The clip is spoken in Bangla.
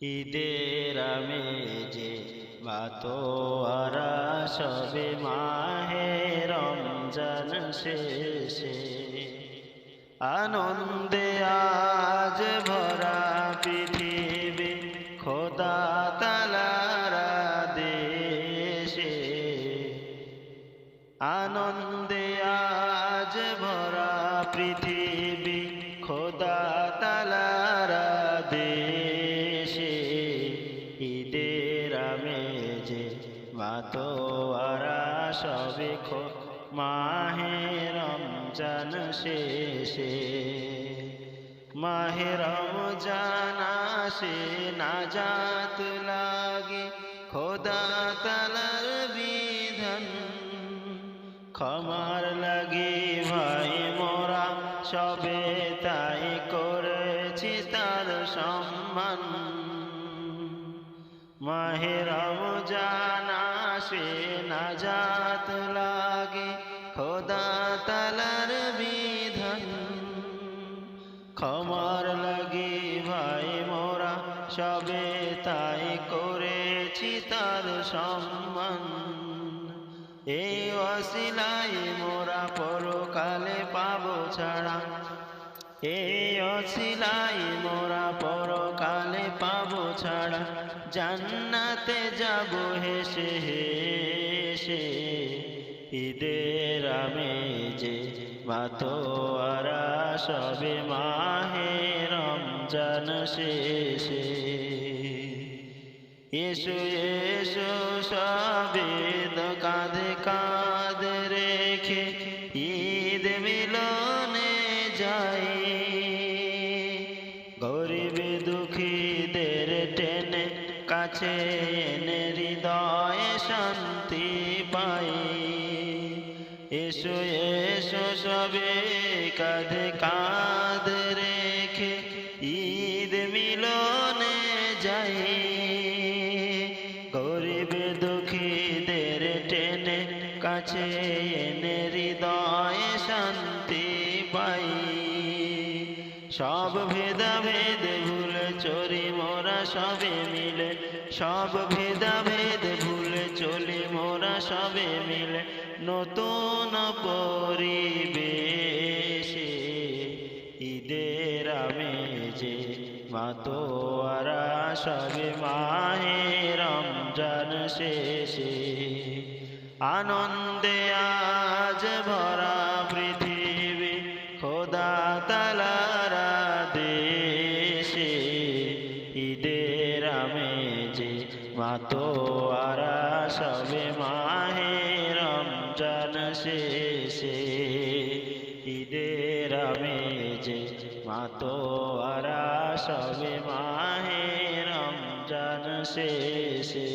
ঈদের আমেজে মাতোয়ারা সবে মাহে রমজান শেষে। আনন্দে আজ ভরা পৃথিবী খোদা তালারা দেশে আনন্দে আজ ভরা পৃথিবী খোদা সবে খো, মাহে রমজান শেষে। মাহে রমজান আসে, নাজাত লাগে খোদা তালার বিধান। ক্ষমার লাগে ভাই মোরা, সবে তাই করেছি তার সম্মান। মাহে রমজান আসে নাজাত লাগে খোদা তালার বিধান ক্ষমার লাগে ভাই মোরা সবে তাই করেছি তার সম্মান এই অসিলাই মোরা পরকালে পাবো ছাড়া এই অসিলাই মোরা পরকালে পাবো ছাড়া, জান্নাতে যাব হেসে হেসে। ঈদের আমেজে মাতোয়ারা সবে মাহে রমজান শেষে। এসো এসো সবে কাঁধে কাঁধ রেখে ঈদ মিলনে কাছে এনে হৃদয়ে শান্তি পাই। এসো এসো সবে কাঁধে কাঁধ রেখে ঈদ মিলনে যাই। গরিব দুঃখীদের টেনে কাছে এনে হৃদয়ে শান্তি পাই। সব ভেদাভেদ মোরা সবে মিলে, সব ভেদাভেদ ভুলে চলি মোরা সবে মিলে। নতুন পরিবেশে ঈদের আমেজে মাতোয়ারা সবে মাহে রমজান শেষে। আনন্দে আজ আমেজে মাতোয়ারা সবে মাহে রমজান শেষে। ঈদের আমেজে মাতোয়ারা সবে মাহে রমজান শেষে।